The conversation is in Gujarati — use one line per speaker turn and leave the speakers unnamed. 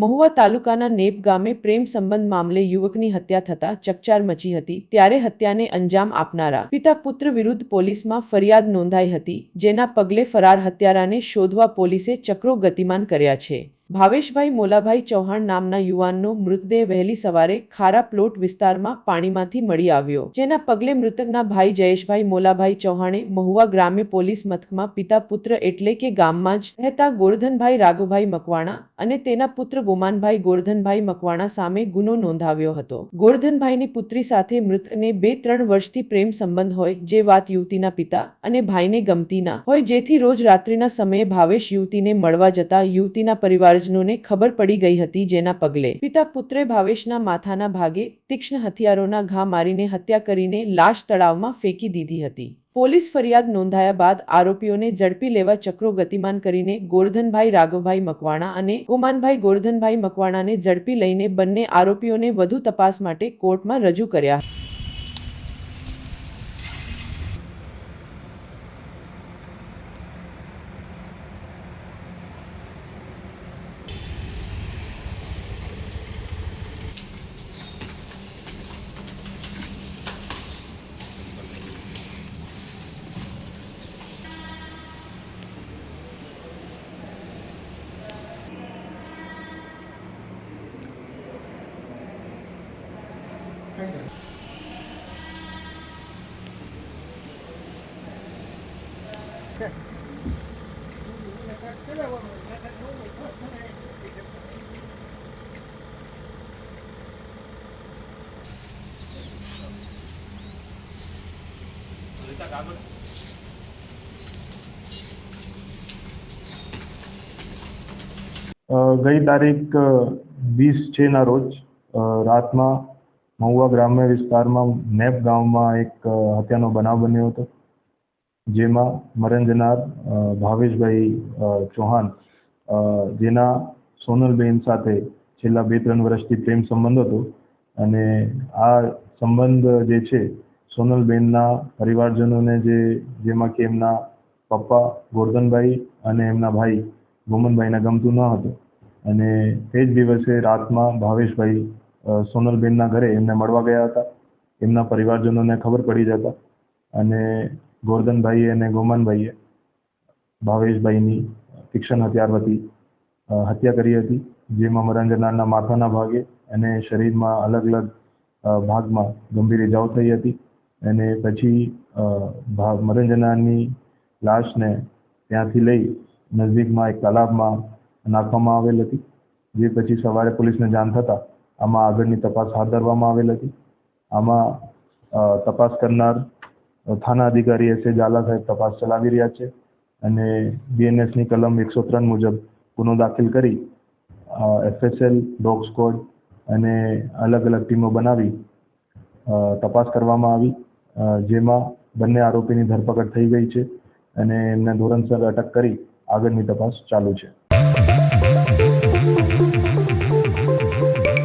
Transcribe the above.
મહુવા તાલુકાના નેપ ગામે પ્રેમ સંબંધ મામલે યુવકની હત્યા થતા ચકચાર મચી હતી. ત્યારે હત્યાને અંજામ આપનારા પિતા પુત્ર વિરુદ્ધ પોલીસમાં ફરિયાદ નોંધાઈ હતી, જેના પગલે ફરાર હત્યારાને શોધવા પોલીસે ચક્રો ગતિમાન કર્યા છે. ભાવેશભાઈ મોલાભાઈ ચૌહાણ નામના યુવાનનો મૃતદેહ વહેલી સવારે ખારા પ્લોટ વિસ્તારમાં પાણીમાંથી મળી આવ્યો. જેના પગલે મૃતકના ભાઈ જયેશભાઈ મોલાભાઈ ચૌહાણે મહુવા ગ્રામ્ય પોલીસ મથકમાં પિતા પુત્ર એટલે કે ગામમાં જ રહેતા ગોરધનભાઈ રાઘુભાઈ મકવાણા અને તેના પુત્ર ગોમાનભાઈ ગોરધનભાઈ મકવાણા સામે ગુનો નોંધાવ્યો હતો. ગોરધનભાઈની પુત્રી સાથે મૃતકને બે ત્રણ વર્ષથી પ્રેમ સંબંધ હોય જે વાત યુવતીના પિતા અને ભાઈને ગમતી ના હોય, જેથી રોજ રાત્રિના સમયે ભાવેશ યુવતીને મળવા જતા યુવતીના પરિવારજનોને ખબર પડી ગઈ હતી જેના પગલે. પિતા પુત્રે ભાવેશના માથાના ભાગે તીક્ષ્ણ હથિયારોના ઘા મારીને હત્યા કરીને લાશ તળાવમાં ફેંકી દીધી હતી. પોલીસ ફરિયાદ નોંધાયા બાદ આરોપીઓને ઝડપી લેવા ચક્રો ગતિમાન કરીને ગોરધનભાઈ રાઘવભાઈ મકવાણા અને ગોમાનભાઈ ગોરધનભાઈ મકવાણાને ઝડપી લઈને બંને આરોપીઓને વધુ તપાસ માટે કોર્ટમાં રજૂ કર્યા.
અ, ગઈ તારીખ વીસ છે ના રોજ રાતમાં મહુવા ગ્રામ્ય વિસ્તારમાં નેપ ગામમાં એક હત્યાનો બનાવ બન્યો હતો, જેમાં મરણ જનાર ભાવેશભાઈ ચૌહાણ જેના સોનલબેન સાથે છેલ્લા બે, ત્રણ વર્ષથી પ્રેમ સંબંધ હતો અને આ સંબંધ જે છે, સોનલબેનના પરિવારજનોને જે, જેમાં કે એમના પપ્પા ગોરધનભાઈ અને એમના ભાઈ ગોમનભાઈને ગમતું ન હતું. અને તે જ દિવસે રાતમાં ભાવેશભાઈ સોનલબેનના ઘરે એમને મળવા ગયા હતા. એમના પરિવારજનોને ખબર પડી જતા અને ગોરધનભાઈએ અને ગોમનભાઈએ ભાવેશભાઈની હથિયારવતી અ, હત્યા કરી હતી જેમાં મરણ જનારના માથાના ભાગે અને શરીરમાં અલગ અલગ ભાગમાં ગંભીર ઇજાઓ થઈ હતી અને પછી અ, મરણ જનારની લાશને ત્યાંથી લઈ નજીકમાં એક તલાબમાં નાખવામાં આવેલ હતી જે પછી સવારે પોલીસને જાણ થતાં આમાં આગળની તપાસ હાથ ધરવામાં આવેલ હતી. આમાં તપાસ કરનાર થાના અધિકારી એસ એ ઝાલા સાહેબ તપાસ ચલાવી રહ્યા છે અને બીએનએસની કલમ એકસો ત્રણ મુજબ ગુનો દાખલ કરી એફએસએલ, ડોગ સ્કોડ અને અલગ અલગ ટીમો બનાવી તપાસ કરવામાં આવી જેમાં બંને આરોપીની ધરપકડ થઈ ગઈ છે અને એમને ધોરણસર અટક કરી આગળની તપાસ ચાલુ છે.